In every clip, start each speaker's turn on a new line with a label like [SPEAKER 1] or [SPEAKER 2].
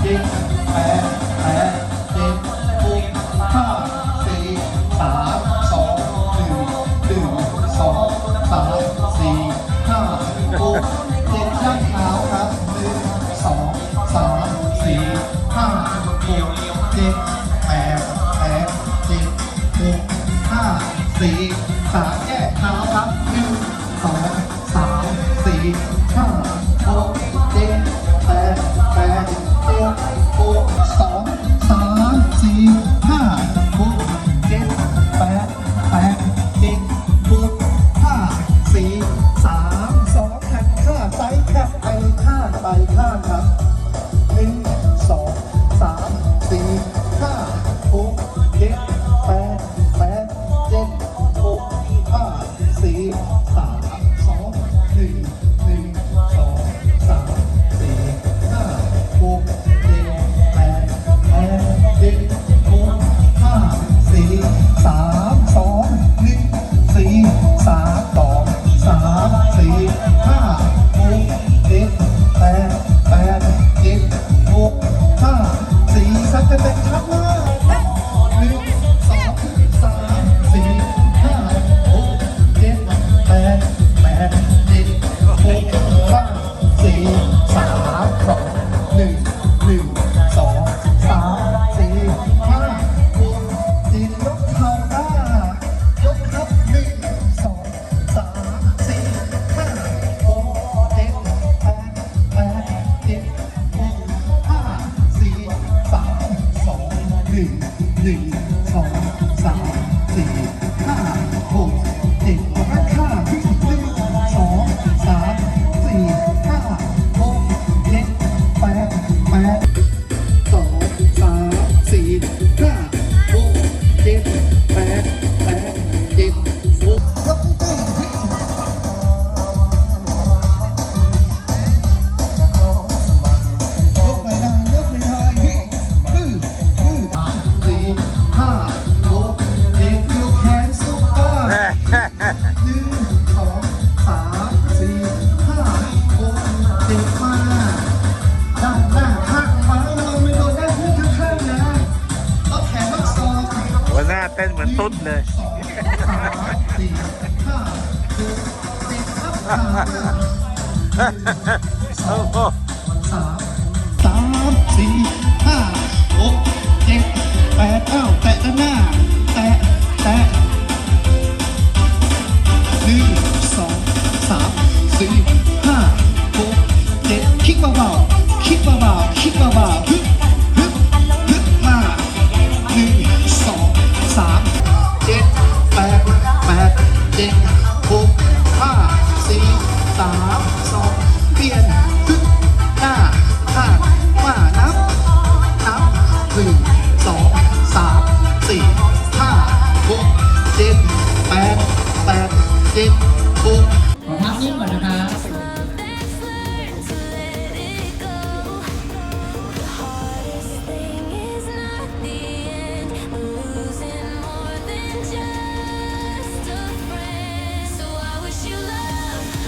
[SPEAKER 1] เจิ๊กแปดแปดจิ๊กปุ๊ห้าสี่สามสองหนึ่งหนึ่งสองสามสี่ห้าหกเจิ๊กด้างเท้าครับหนึ่งสองสามสี่ห้าหกเจิ๊กแปดแปดจิ๊กปุ๊ห้าสี่สามแยกเท้าครับหนึ่งสองสามสี่ห้าหก เต้นเหมือน
[SPEAKER 2] ตุ๊ดเลย
[SPEAKER 1] สามสี่ห้าหกเจ็ดแปดเก้า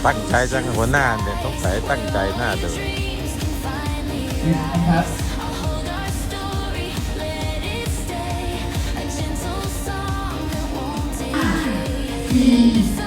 [SPEAKER 1] ตั้ง
[SPEAKER 2] ใจจังหัวหน้าเนี่ยต้องใส่ตั้งใจหน้าเดู
[SPEAKER 3] ครับ
[SPEAKER 2] อ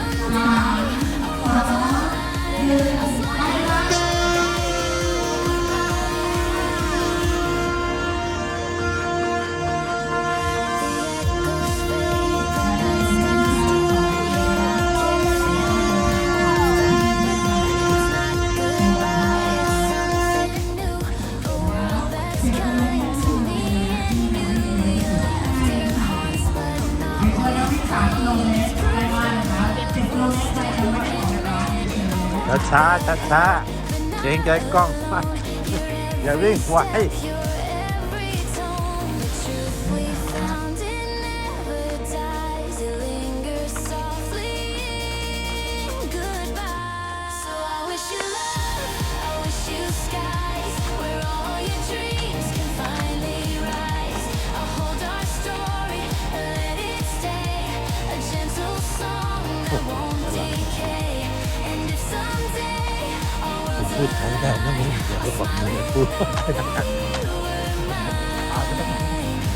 [SPEAKER 2] ช้าช้าช้าเกรงใจกล้องอย่าวิ่งไว พูดของได้นะมึงอย่าไปบอกมึงอย่าพูด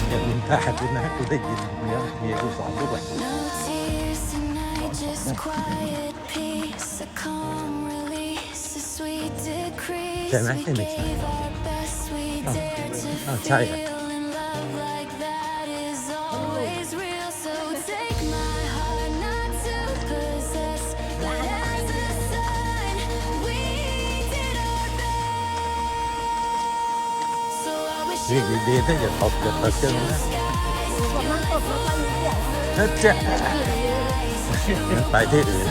[SPEAKER 2] อย่ามึงด่ากูนะกูได้ยินเมียเมียกูสอนทุกวัน
[SPEAKER 4] No tears tonight, just quiet peace. A calm release, a sweet decrease.
[SPEAKER 2] We Can I finish?
[SPEAKER 4] gave our best, we dare to อ้าวใช่อะ feel
[SPEAKER 2] วิ่งดีๆถ้าอย่าตบอย่าตบเจ้านะ
[SPEAKER 3] มันตกลงไปนิดเสียง
[SPEAKER 2] นะจ๊ะไปที่อื่น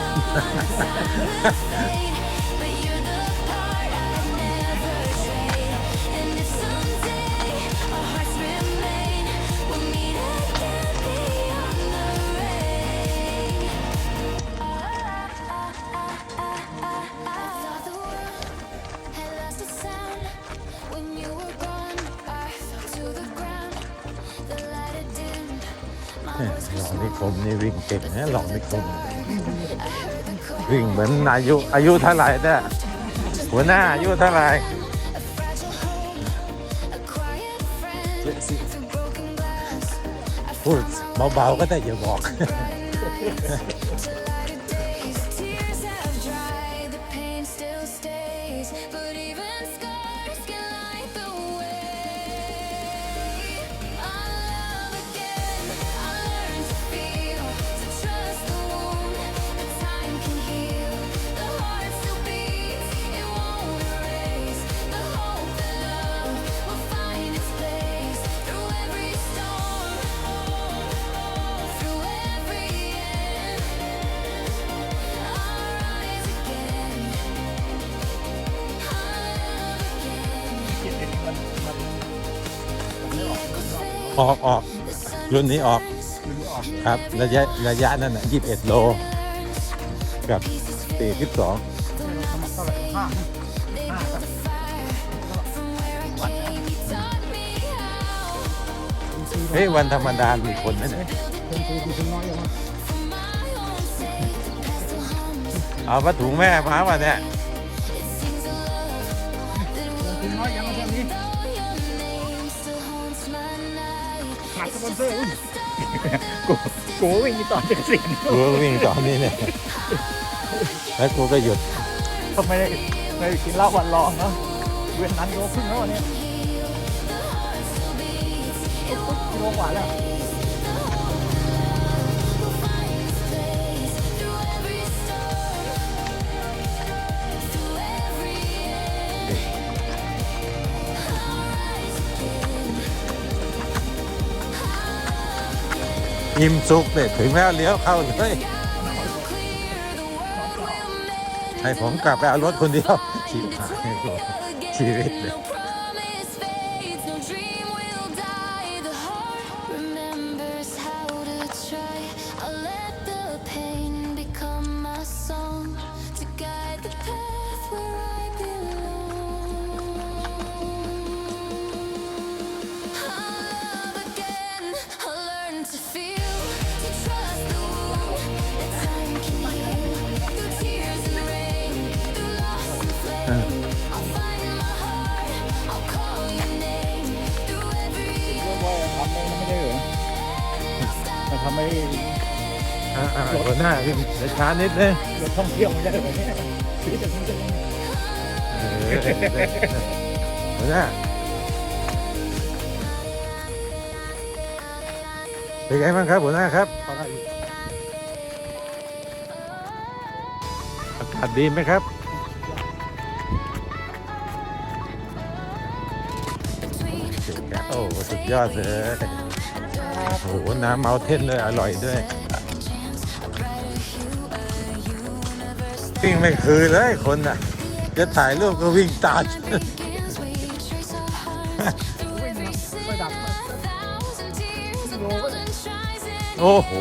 [SPEAKER 2] หล
[SPEAKER 4] was
[SPEAKER 2] องนิคมนี่วิ่งเก่งนะหลองนิคม
[SPEAKER 4] I heard the call.
[SPEAKER 2] วิ่งเหมือนอายุอายุเท่าไหร่เนี่ยหัวหน้าอายุเท่าไหร่
[SPEAKER 4] A fragile home, a quiet friend through broken glass. I
[SPEAKER 2] พูดเบาๆก็ได้อย่าบอก ออกออกรุ่นนี้ออกครับระยะระยะนั่นนะ21 โล กับ 42เฮ้ยวันธรรมดามีคนนั่นเนี่ยเอาผ้าถุงแม่มาวันเนี่ย
[SPEAKER 4] night. It's just a start.
[SPEAKER 3] กูกูวิ่งต่อจากสิ่ง
[SPEAKER 2] กูก็วิ่งตอนนี้เนี่ย แล้วกูก็หยุด
[SPEAKER 3] ทำไมได้ไม่ได้กินเหล้าวันรองเนาะเว้นนั้นโลครึ่งแล้ววันนี้
[SPEAKER 4] The heart still beats. It
[SPEAKER 3] ปุ๊บกิโลกว่าแล้ว
[SPEAKER 2] อิ่มสุกเนี่ยถึงแล้วเลี้ยวเข้าเลยให้ผมกลับไปเอารถคนเดียวชีวิตหายเลยชีวิตเลย
[SPEAKER 3] ว่าทำไม่ไม่ได้เหรอแต่ทำไม่
[SPEAKER 2] อ่าหัวหน้าวิ่งช้านิดนึง
[SPEAKER 3] เดินท่องเที่ยวไม่ได้เหรอเนี่ยชีวิตมันจะ
[SPEAKER 2] เออหัวหน้าเป็นไงบ้างครับหัวหน้าครับอากาศดีไหมครับ อ้สุดยอดเลยโอ้โหน้ำเมาเทนด้วยอร่อยด้วยวิ่งไม่คืนเลยคนน่ะ จะถ่ายรูปก็วิ่งตามโอ้โห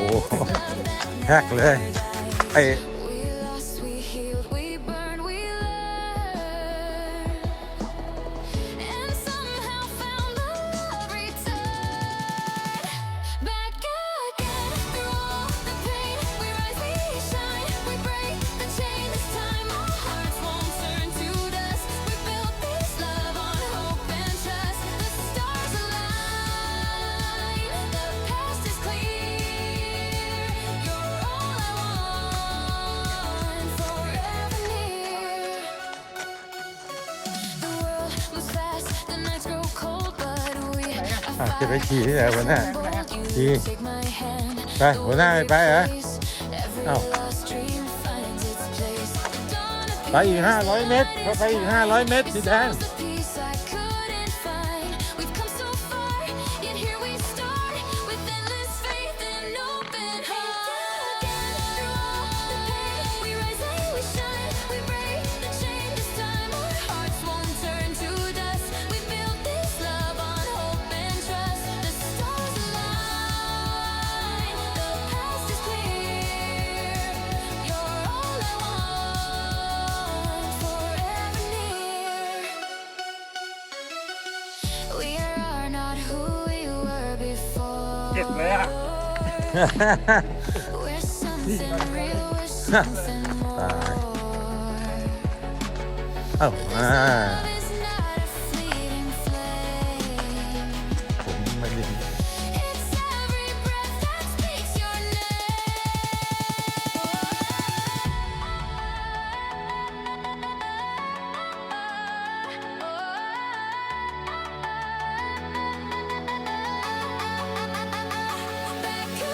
[SPEAKER 2] แฮกเลยไอ้ จะไปขี่ที่ไหนหัวหน้าขี่ไปหัวหน้าไม่ไปเะเอา
[SPEAKER 4] ไปอีกห้า
[SPEAKER 2] ร้อยเมตรพอไปอีกห้าร้อยเมตรสีแดง
[SPEAKER 4] before.
[SPEAKER 3] เจ็บเ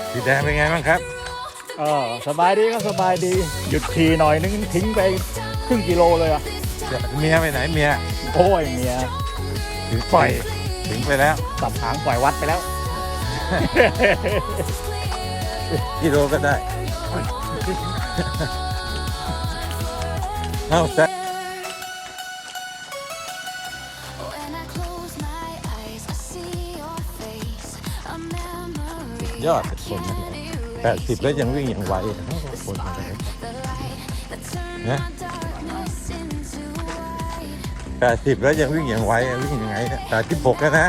[SPEAKER 3] name.
[SPEAKER 2] สีแดงเป็นไงบ้างครับ
[SPEAKER 3] เออสบายดีก็สบายดี หยุดขี่หน่อยนึงทิ้งไปครึ่งกิโลเลยอะ
[SPEAKER 2] เมียไปไหนเมีย
[SPEAKER 3] โอ้ยเมีย
[SPEAKER 2] ถึง
[SPEAKER 3] ปล่อย
[SPEAKER 2] ถึงไปแล้ว
[SPEAKER 3] ตัดหางปล่อยวัดไปแล้ว
[SPEAKER 2] กิโลก็ได้ เอ้าแต่ อดคนนั้แปดสิบแล้วยังวิ่งอย่างไวคน
[SPEAKER 4] นั้นนะ
[SPEAKER 2] แปดสิบแล้วยังวิ่งอย่างไววิ่งยังไงแปดสิบหกแล้วนะ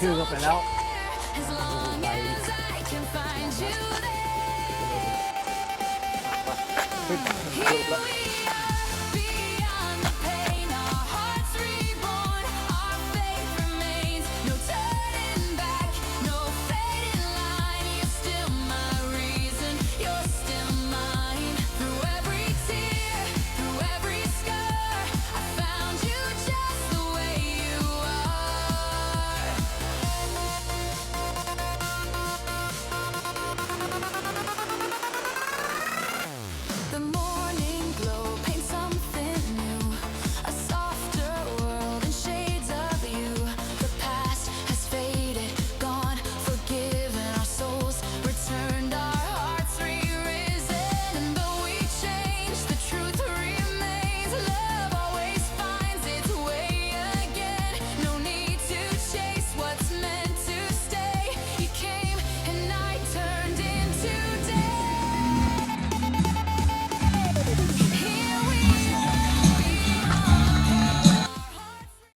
[SPEAKER 3] ชื่อก็ไปแล้ว